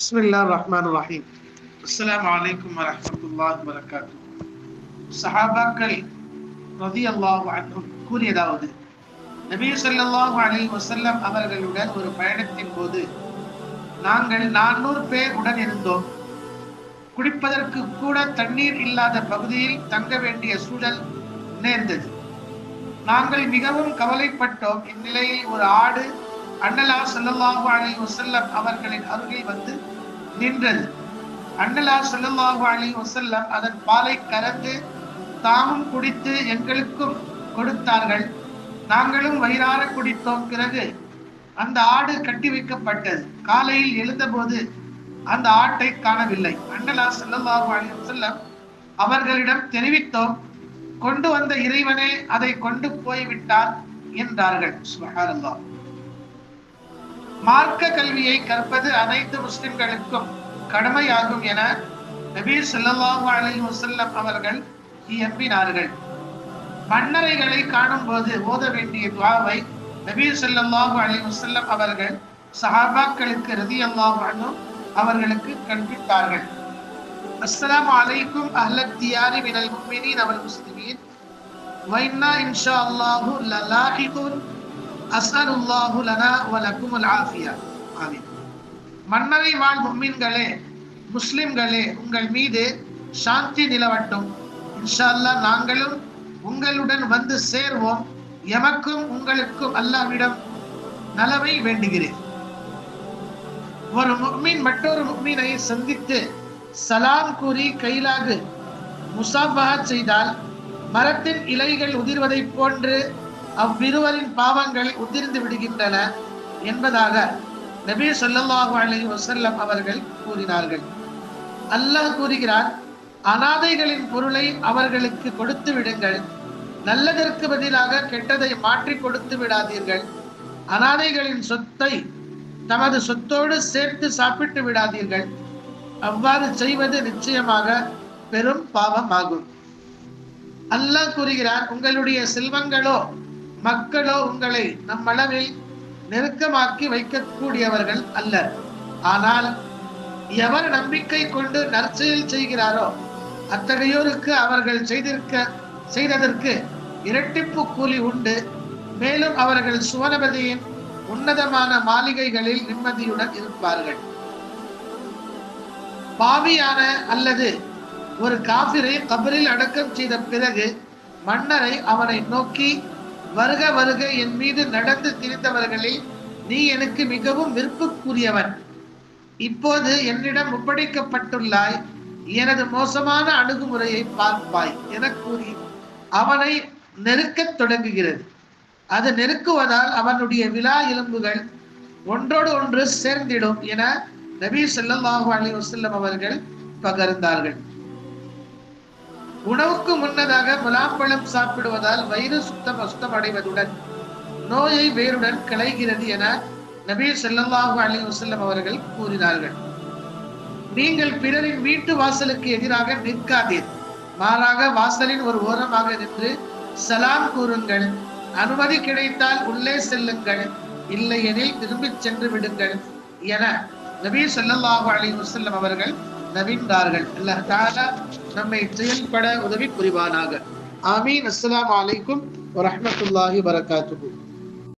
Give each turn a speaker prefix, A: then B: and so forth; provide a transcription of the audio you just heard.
A: بسم الله الرحمن الرحيم السلام عليكم ورحمة الله وبركاته சஹாபாக்கள் ரதி அல்லாஹு அன்ஹும் கூறியதாவது நபி ஸல்லல்லாஹு அலைஹி வஸல்லம் அவர்களுடன் ஒரு பயணத்தின் போது நாங்கள் நானூறு பேர் உடன் இருந்தோம் குடிப்பதற்கு கூட தண்ணீர் இல்லாத பகுதியில் தங்க வேண்டிய சூழல் நேர்ந்தது நாங்கள் மிகவும் கவலைப்பட்டோம் இந்நிலையில் ஒரு ஆடு அண்ணலா செல்லல்லாஹு அலி வசல்லம் அவர்களின் அருகில் வந்து நின்றது. அண்ணலா செல்லல்லாஹு அலி வசல்லம் அதன் பாலை கறந்து தாமும் குடித்து எங்களுக்கும் கொடுத்தார்கள். நாங்களும் வயிறார குடித்தோம். பிறகு அந்த ஆடு கட்டி வைக்கப்பட்டது. காலையில் எழுந்தபோது அந்த ஆட்டை காணவில்லை. அண்ணலா செல்லல்லாஹு அலி வசல்லம் அவர்களிடம் தெரிவித்தோம். கொண்டு வந்த இறைவனே அதை கொண்டு போய்விட்டார் என்றார்கள். சுபஹானல்லாஹ். மார்க்க கல்வியை கற்பது அனைத்து முஸ்லிம்களுக்கும் கடமையாகும் என நபீ ஸல்லல்லாஹு அலி வசல்லம் அவர்கள் எம்பினார்கள் மன்னரைகளை காணும் போது ஓத வேண்டிய துவாவை நபீ ஸல்லல்லாஹு அலி வசல்லம் அவர்கள் சஹாபாக்களுக்கு ரலியல்லாஹு அன்ஹு அவர்களுக்கு கற்பித்தார்கள். அஸ்லாம் அலைக்கும் அஹ்லத் தியாரி மினல் முஃமினீன் வல் முஸ்லிமீன். வைன்னா இன்ஷா அல்லாஹு லலாஹிகுன் அஸ்அலுல்லாஹு லனா வ லக்குமுல் ஆஃபியா. ஆமீன். மன்னரை வாழ் முஃமின்களே முஸ்லிம்களே உங்கள் மீது சாந்தி நிலவட்டும். இன்ஷா நாங்களும் உங்களுடன் வந்து சேர்வோம். எமக்கும் உங்களுக்கும் அல்லாவிடம் நலவை வேண்டுகிறேன். ஒரு முக்மீன் மற்றொரு முக்மீனை சந்தித்து சலாம் கூறி கைலாகு முசாபஹா செய்தால் மரத்தின் இலைகள் உதிர்வதைப் போன்று அவ்விருவரின் பாவங்கள் உதிர்ந்து விடுகின்றன என்பதாக நபி சொல்லாஹு அலி வசல்லம் அவர்கள் கூறினார்கள். அல்லாஹ் கூறுகிறார் அனாதைகளின் பொருளை அவர்களுக்கு கொடுத்து விடுங்கள். நல்லதற்கு பதிலாக கெட்டதை மாற்றி கொடுத்து விடாதீர்கள். அனாதைகளின் சொத்தை தமது சொத்தோடு சேர்த்து சாப்பிட்டு விடாதீர்கள். அவ்வாறு செய்வது நிச்சயமாக பெரும் பாவமாகும். அல்லாஹ் கூறுகிறார் உங்களுடைய செல்வங்களோ மக்களோ உங்களை நம்மளவில் நெருக்கமாக்கி வைக்கக்கூடியவர்கள் அல்ல. ஆனால் எவர் நம்பிக்கை கொண்டு நற்செயல் செய்கிறாரோ அத்தகையோருக்கு அவர்கள் செய்திருக்க செய்ததற்கு இரட்டிப்பு கூலி உண்டு. மேலும் அவர்கள் சுவனபதியின் உன்னதமான மாளிகைகளில் நிம்மதியுடன் இருப்பார்கள். பாவியான அல்லது ஒரு காபிரை கபரில் அடக்கம் செய்த பிறகு மன்னரை அவனை நோக்கி வருக வருக என் மீது நடந்து திரிந்தவர்களில் நீ எனக்கு மிகவும் விருப்பக்குரியவன் இப்போது என்னிடம் ஒப்படைக்கப்பட்டுள்ளாய். எனது மோசமான அணுகுமுறையை பார்ப்பாய் என கூறி. அவனை நெருக்கத் தொடங்குகிறது. அது நெருக்குவதால் அவனுடைய விழா எலும்புகள் ஒன்றோடு ஒன்று சேர்ந்திடும் என நபி ஸல்லல்லாஹு அலைஹி வசல்லம் அவர்கள் பகர்ந்தார்கள். உணவுக்கு முன்னதாக முலாம்பழம் சாப்பிடுவதால் வயிறு சுத்தம் அசுத்தம் அடைவதுடன் நோயை வேருடன் களைகிறது என நபி செல்லல்லாஹு அலி வசல்லம் அவர்கள் கூறினார்கள். நீங்கள் பிறரின் வீட்டு வாசலுக்கு எதிராக நிற்காதீர். மாறாக வாசலின் ஒரு ஓரமாக நின்று சலாம் கூறுங்கள். அனுமதி கிடைத்தால் உள்ளே செல்லுங்கள். இல்லையெனில் திரும்பிச் சென்று விடுங்கள் என நபி ஸல்லல்லாஹு அலி வசல்லம் அவர்கள் நவின்றார்கள் அல்லாஹ் தஆலா நம்மை செயல்பட உதவி புரிவானாக. ஆமீன். அஸ்லாம் அலைக்கும் வரமத்துல்லாஹி வரகாத்துஹு